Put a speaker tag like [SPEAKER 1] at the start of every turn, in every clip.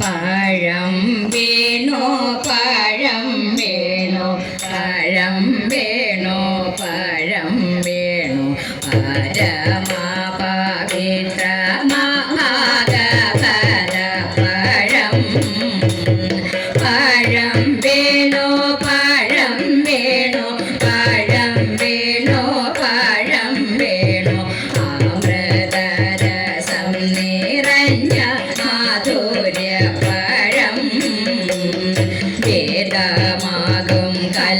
[SPEAKER 1] പഴം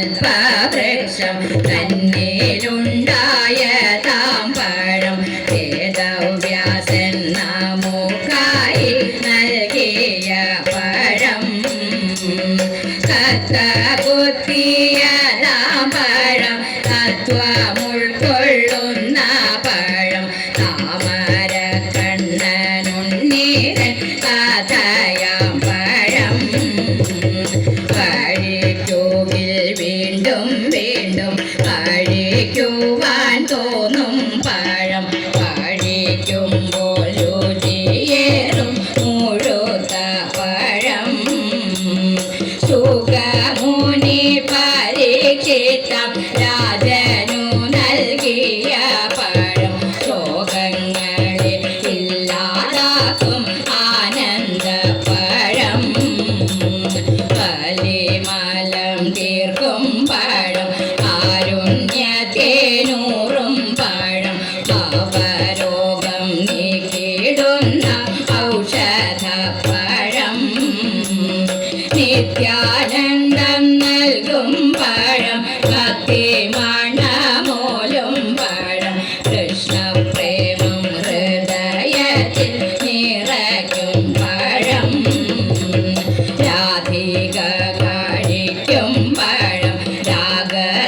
[SPEAKER 1] കൽപ്പവൃക്ഷം തന്നേലുണ്ടായ താമ്പഴം വേദവ്യാസൻ നാമോക്കായി നൽകിയ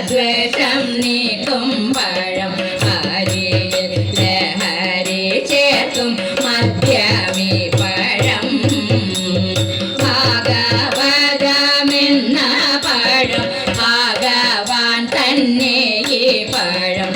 [SPEAKER 1] ദ്വേഷം നീക്കും പഴം. ഹരിയിൽ ലഹരി ചേർത്തും മധ്യമി പഴം. ഭാഗവതമെന്ന പഴം ഭാഗവാൻ തന്നെ ഈ പഴം.